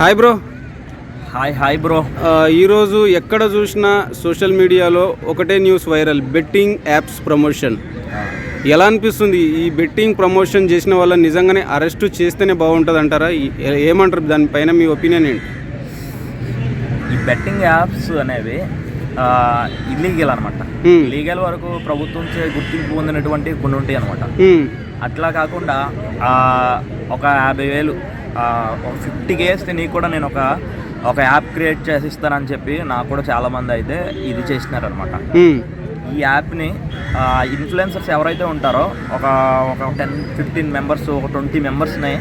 Hi bro hi hi bro ఈరోజు ఎక్కడ చూసినా సోషల్ మీడియాలో ఒకటే news viral betting apps promotion. ఎలా అనిపిస్తుంది? ఈ బెట్టింగ్ ప్రమోషన్ చేసిన వాళ్ళని నిజంగానే అరెస్ట్ చేస్తేనే బాగుంటుంది అంటారా? ఏమంటారు? దానిపైన మీ ఒపీనియన్ ఏంటి? ఈ బెట్టింగ్ యాప్స్ అనేవి ఇల్లీగల్ అనమాట. లీగల్ వరకు ప్రభుత్వం గుర్తింపు పొందినటువంటి కొన్ని ఉంటాయి అనమాట అట్లా కాకుండా ఒక యాభై వేలు ఒక ఫిఫ్టీ కేస్తే నీకు కూడా నేను ఒక ఒక యాప్ క్రియేట్ చేసి ఇస్తానని చెప్పి నాకు కూడా చాలామంది అయితే ఇది చేసినారనమాట ఈ యాప్ని ఇన్ఫ్లుయెన్సర్స్ ఎవరైతే ఉంటారో ఒక ఒక టెన్ ఫిఫ్టీన్ మెంబర్స్ ఒక ట్వంటీ మెంబర్స్ని.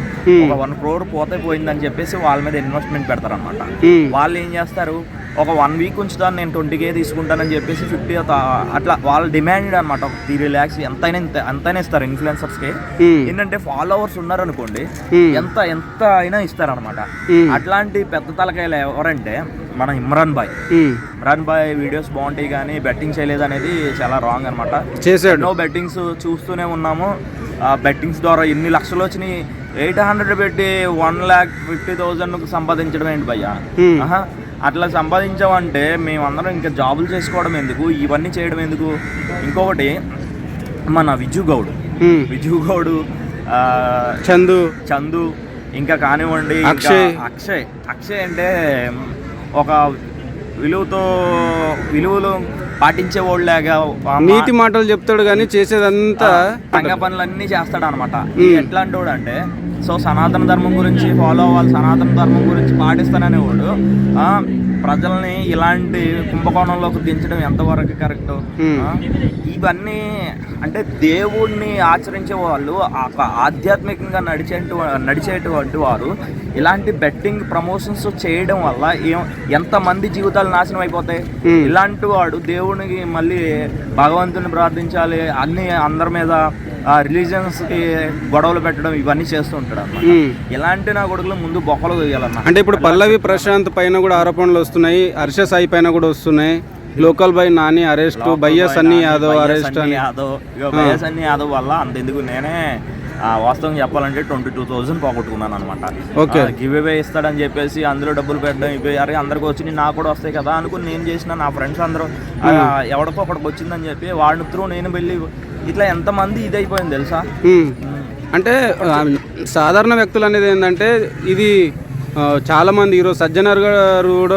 ఒక వన్ క్రోర్ పోతే పోయిందని చెప్పేసి వాళ్ళ మీద ఇన్వెస్ట్మెంట్ పెడతారనమాట వాళ్ళు ఏం చేస్తారు? ఒక వన్ వీక్ ఉంచుతాను నేను ట్వంటీ కే తీసుకుంటానని చెప్పేసి ఫిఫ్టీ అట్లా వాళ్ళ డిమాండ్ అనమాట ఒక త్రీ ల్యాక్స్ ఎంతైనా ఎంతైనా ఇస్తారు ఇన్ఫ్లుయెన్సర్స్కి ఏంటంటే ఫాలోవర్స్ ఉన్నారనుకోండి. ఎంత ఎంత అయినా ఇస్తారనమాట. అట్లాంటి పెద్ద తలకాయలు ఎవరంటే మన ఇమ్రాన్ బాయ్. ఇమ్రాన్ బాయ్ వీడియోస్ బాగుంటాయి కానీ బెట్టింగ్ చేయలేదు అనేది చాలా రాంగ్ అనమాట చేశాడు. ఎన్నో బెట్టింగ్స్ చూస్తూనే ఉన్నాము. ఆ బెట్టింగ్స్ ద్వారా ఎన్ని లక్షలు వచ్చినాయి ఎయిట్ హండ్రెడ్ పెట్టి వన్ ల్యాక్ ఫిఫ్టీ థౌజండ్ సంపాదించడం ఏంటి భయ్యా? అట్లా సంపాదించామంటే మేమందరం ఇంకా జాబులు చేసుకోవడం ఎందుకు? ఇవన్నీ చేయడం ఎందుకు? ఇంకొకటి మన విజు గౌడ్. విజు గౌడు చందు. చందు ఇంకా కానివ్వండి అక్షయ్. అక్షయ్. అక్షయ్ అంటే ఒక విలువతో విలువలు పాటించే వాళ్ళగా నీతి మాటలు చెప్తాడు కానీ చేసేదంతా తంగ పనులన్నీ చేస్తాడు అనమాట ఎట్లాంటి వాడు అంటే సో సనాతన ధర్మం గురించి ఫాలో అవ్వాలి సనాతన ధర్మం గురించి పాటిస్తాననేవాడు. ప్రజల్ని ఇలాంటి కుంభకోణంలోకి దించడం ఎంతవరకు కరెక్ట్. ఇవన్నీ అంటే దేవుణ్ణి ఆచరించే వాళ్ళు ఆధ్యాత్మికంగా నడిచే నడిచేటువంటి వారు ఇలాంటి బెట్టింగ్ ప్రమోషన్స్ చేయడం వల్ల ఏం ఎంతమంది జీవితాలు నాశనం అయిపోతాయి. ఇలాంటి వాడు దేవునికి మళ్ళీ భగవంతుని ప్రార్థించాలి అన్ని అందరి మీద రిలీజియన్స్కి గొడవలు పెట్టడం ఇవన్నీ చేస్తూ ఉంటాడు అన్నమాట. ఇలాంటి నా కొడుకులు ముందు బొక్కలు వేయాలన్న అంటే ఇప్పుడు పల్లవి ప్రశాంత్ పైన కూడా ఆరోపణలు వస్తున్నాయి హర్ష సాయి పైన కూడా వస్తున్నాయి లోకల్ బై నాని అరెస్ట్ బయ్య సన్నీ యాదవ్ అరెస్ట్ అని. యాదవ్. బయ్య సన్నీ యాదవ్ వల్ల అంతెందుకు నేనే ఆ, వాస్తవం చెప్పాలంటే ట్వంటీ టూ థౌజండ్ పోగొట్టుకున్నాను అనమాట Okay. గివ్ అవే ఇస్తాడని చెప్పేసి అందులో డబ్బులు పెట్టడం ఇవి అరే అందరికి వచ్చి నాకు కూడా వస్తాయి కదా అనుకుని నేను చేసిన నా ఫ్రెండ్స్ అందరూ ఎవడికో ఒకడికి వచ్చిందని చెప్పి వాడిని త్రూ నేను వెళ్ళి ఇట్లా ఎంతమంది ఇది అయిపోయింది తెలుసా. అంటే సాధారణ వ్యక్తులు అనేది ఏంటంటే ఇది ఆ, చాలా మంది ఈరోజు సజ్జనర్ గారు కూడా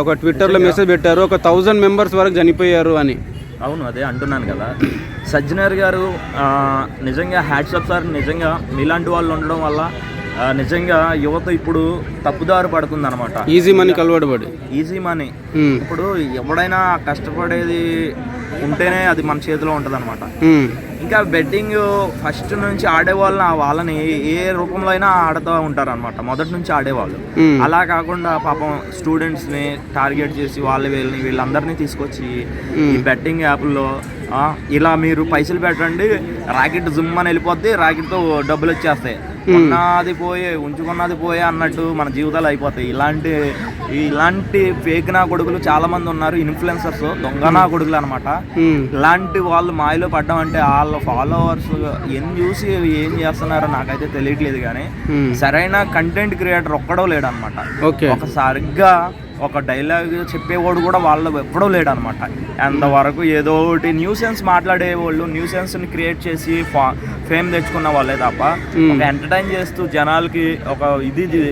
ఒక ట్విట్టర్లో మెసేజ్ పెట్టారు ఒక థౌజండ్ మెంబర్స్ వరకు చనిపోయారు అని. అవును అదే అంటున్నాను కదా. సజ్జనర్ గారు నిజంగా హ్యాట్సప్ సార్. నిజంగా మీలాంటి వాళ్ళు ఉండడం వల్ల నిజంగా యువత ఇప్పుడు తప్పుదారి పడుతుంది అనమాట easy money కలవడబడి. Easy money hmm. ఇప్పుడు ఎవడైనా కష్టపడేది ఉంటేనే అది మన చేతిలో ఉంటుంది అనమాట హ్మ్. ఇంకా బెట్టింగ్ ఫస్ట్ నుంచి ఆడే వాళ్ళని ఆ వాళ్ళని ఏ రూపంలో అయినా ఆడుతూ ఉంటారు అనమాట మొదటి నుంచి ఆడేవాళ్ళు. హ్మ్. అలా కాకుండా పాపం స్టూడెంట్స్ని టార్గెట్ చేసి వాళ్ళ వీళ్ళని వీళ్ళందరినీ తీసుకొచ్చి ఈ బెట్టింగ్ యాప్లో ఇలా మీరు పైసలు పెట్టండి రాకెట్ జుమ్ అని వెళ్ళిపోద్ది రాకెట్తో డబ్బులు వచ్చేస్తాయి. ఉన్నది పోయే ఉంచుకున్నది పోయే అన్నట్టు మన జీవితాలు అయిపోతాయి. ఇలాంటి ఇలాంటి ఫేక్ నా కొడుకులు చాలా మంది ఉన్నారు ఇన్ఫ్లుయెన్సర్స్ దొంగ నా కొడుకులు అనమాట. ఇలాంటి వాళ్ళు మాయలో పడ్డం అంటే వాళ్ళ ఫాలోవర్స్ ఎన్ని చూసి ఏం చేస్తున్నారో నాకైతే తెలియట్లేదు కానీ. సరైన కంటెంట్ క్రియేటర్ ఒక్కడో లేడు అనమాట ఓకే. ఒక సరిగ్గా ఒక డైలాగ్ చెప్పేవాడు కూడా వాళ్ళు ఎప్పుడో లేడు అనమాట అంతవరకు ఏదో ఒకటి న్యూసెన్స్ మాట్లాడే వాళ్ళు న్యూసెన్స్ని క్రియేట్ చేసి ఫా ఫేమ్ తెచ్చుకున్న వాళ్ళే తప్ప ఒక ఎంటర్టైన్ చేస్తూ జనాలకి ఒక ఇది ఇది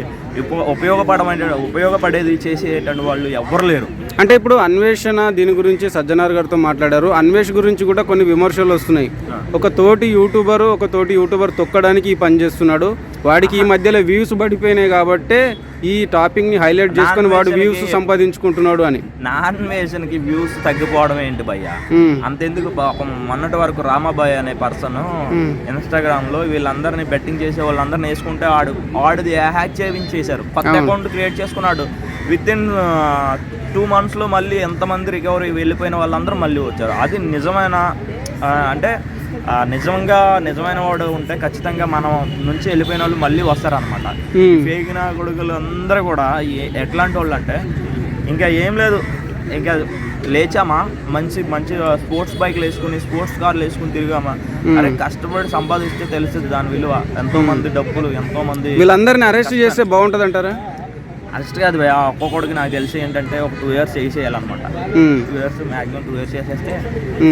ఉప- ఉపయోగపడమైన ఉపయోగపడేది చేసేటువంటి వాళ్ళు ఎవ్వరు లేరు. అంటే ఇప్పుడు అన్వేషణ దీని గురించి సజ్జనార్ గారితో మాట్లాడారు. అన్వేష్ గురించి కూడా కొన్ని విమర్శలు వస్తున్నాయి. ఒక తోటి యూట్యూబర్ ఒక తోటి యూట్యూబర్ తొక్కడానికి ఈ పని చేస్తున్నాడు. వాడికి ఈ మధ్యలో వ్యూస్ పడిపోయినాయి కాబట్టే ఈ టాపిక్ని హైలైట్ చేసుకొని వాడు వ్యూస్ సంపాదించుకుంటున్నాడు అని. నాన్ వేషన్కి వ్యూస్ తగ్గిపోవడం ఏంటి భయ్యా? హ్మ్. అంతెందుకు మొన్నటి వరకు రామాబాయ్ అనే పర్సన్ ఇన్స్టాగ్రామ్లో వీళ్ళందరినీ బెట్టింగ్ చేసే వాళ్ళందరిని వేసుకుంటే ఆడు ఆడిది హ్యాక్ చేయించేశారు. కొత్త అకౌంట్ క్రియేట్ చేసుకున్నాడు. విత్ ఇన్ టూ మంత్స్లో మళ్ళీ ఎంతమంది రికవరీ వెళ్ళిపోయిన వాళ్ళందరూ మళ్ళీ వచ్చారు. అది నిజమైన అంటే నిజంగా నిజమైన వాడు ఉంటే ఖచ్చితంగా మనం నుంచి వెళ్ళిపోయిన వాళ్ళు మళ్ళీ వస్తారనమాట. పేగిన కొడుకులు అందరూ కూడా ఎట్లాంటి వాళ్ళు అంటే ఇంకా ఏం లేదు. ఇంకా లేచామా? మంచి మంచి స్పోర్ట్స్ బైక్లు వేసుకుని స్పోర్ట్స్ కార్లు వేసుకుని తిరిగామా? అరే కష్టపడి సంపాదిస్తే తెలుస్తుంది దాని విలువ. ఎంతో మంది డబ్బులు ఎంతో మంది వీళ్ళందరిని అరెస్ట్ చేస్తే బాగుంటుంది అంటారా అరెస్ట్ కాదు భయ్యా ఒక్కొక్కడికి నాకు తెలిసి ఏంటంటే ఒక two years చేసేయాలన్నమాట. Two years maximum two years చేసేస్తే.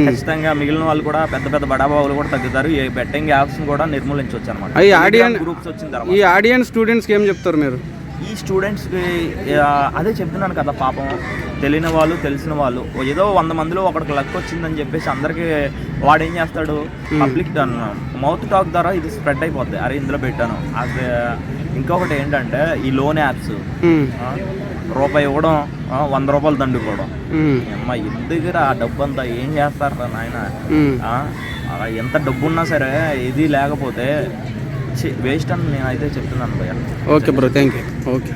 ఖచ్చితంగా మిగిలిన వాళ్ళు కూడా పెద్ద పెద్ద బడాబాబులు కూడా తగ్గుతారు. ఈ బెట్టింగ్ యాప్స్ కూడా నిర్మూలించవచ్చు అనమాట అయ్యి ఆడియన్- గ్రూప్స్ వచ్చిన తర్వాత. ఈ ఆడియన్స్ స్టూడెంట్స్కి ఏం చెప్తారు మీరు? ఈ స్టూడెంట్స్కి అదే చెప్తున్నాను కదా పాపం. తెలియని వాళ్ళు తెలిసిన వాళ్ళు. ఏదో వంద మందిలో ఒకడికి లక్ వచ్చిందని చెప్పేసి అందరికీ వాడు ఏం చేస్తాడు పబ్లిక్ మౌత్ టాక్ ద్వారా ఇది స్ప్రెడ్ అయిపోద్ది. అరే ఇందులో పెట్టాను. అది ఇంకొకటి ఏంటంటే ఈ లోన్ యాప్స్. రూపాయి ఇవ్వడం వంద రూపాయలు దండుకోవడం. అమ్మ ఎందుకు ఆ డబ్బు అంతా ఏం చేస్తారా నాయన? ఉమ్. ఆ, అలా ఎంత డబ్బు ఉన్నా సరే ఇది లేకపోతే వేస్ట్ అని నేనైతే చెప్తున్నాను భయ్య. Okay bro thank you okay.